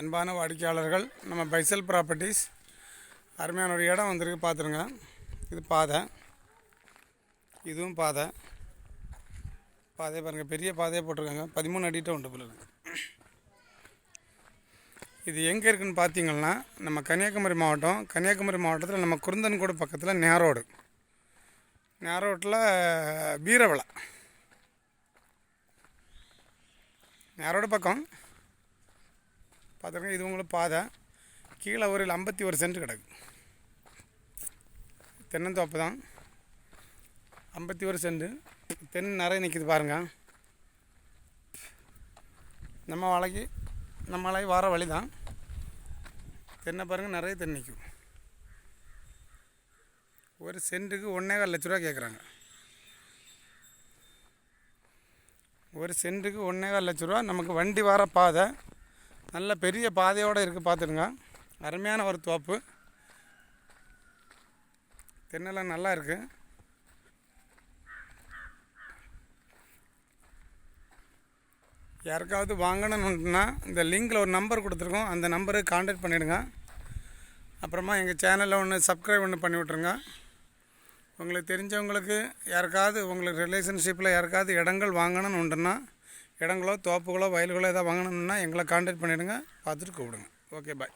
அன்பான வாடிக்கையாளர்கள் நம்ம பைசல் ப்ராப்பர்ட்டிஸ். அருமையான ஒரு இடம் வந்திருக்கு பார்த்துருங்க. இது பாதை. இதுவும் பாதை. பாதை பாருங்கள் பெரிய பாதையை போட்டிருக்காங்க. பதிமூணு அடிட்ட உண்டு பிள்ளைங்க இது எங்கே இருக்குதுன்னு பார்த்தீங்கன்னா நம்ம கன்னியாகுமரி மாவட்டம். கன்னியாகுமரி மாவட்டத்தில் நம்ம குருந்தன்கோடு பக்கத்தில் நேரோடு நேரோட்டில் வீரவிளா நேரோடு பக்கம். பார்த்துருங்க இது உங்களுக்கு பாதை. கீழே ஒரு ஐம்பத்தி ஒரு சென்ட் கிடக்கு. தென்னந்தோப்பு தான். ஐம்பத்தி ஒரு சென்ட்டு தென் நிறைய நிற்கிது பாருங்கள் நம்ம வலைக்கு நம்ம வலைக்கு வர வழி தான். தென்னை பாருங்கள் நிறைய தென் நிற்கும் ஒரு சென்ட்டுக்கு ஒன்றே லட்ச ரூபா கேட்குறாங்க ஒரு சென்ட்டுக்கு ஒன்றே லட்ச ரூபா நமக்கு வண்டி வர பாதை. நல்ல பெரிய பாதையோடு இருக்குது பார்த்துடுங்க அருமையான ஒரு தோப்பு. தென்னெல்லாம் நல்லா இருக்குது யாருக்காவது வாங்கணும்னா இந்த லிங்கில் ஒரு நம்பர் கொடுத்துருக்கோம். அந்த நம்பருக்கு காண்டாக்ட் பண்ணிவிடுங்க அப்புறமா எங்கள் சேனலில் ஒன்று சப்ஸ்கிரைப் ஒன்று பண்ணி விட்ருங்க உங்களுக்கு தெரிஞ்சவங்களுக்கு யாருக்காவது உங்களுக்கு ரிலேஷன்ஷிப்பில் யாருக்காவது இடங்கள் வாங்கணும்னு உண்டுன்னா இடங்களோ தோப்புகளோ வயல்களோ எதாவது வாங்கணும்னா எங்களை காண்டாக்ட் பண்ணிவிடுங்க பார்த்துட்டு கூப்பிடுங்க. Okay bye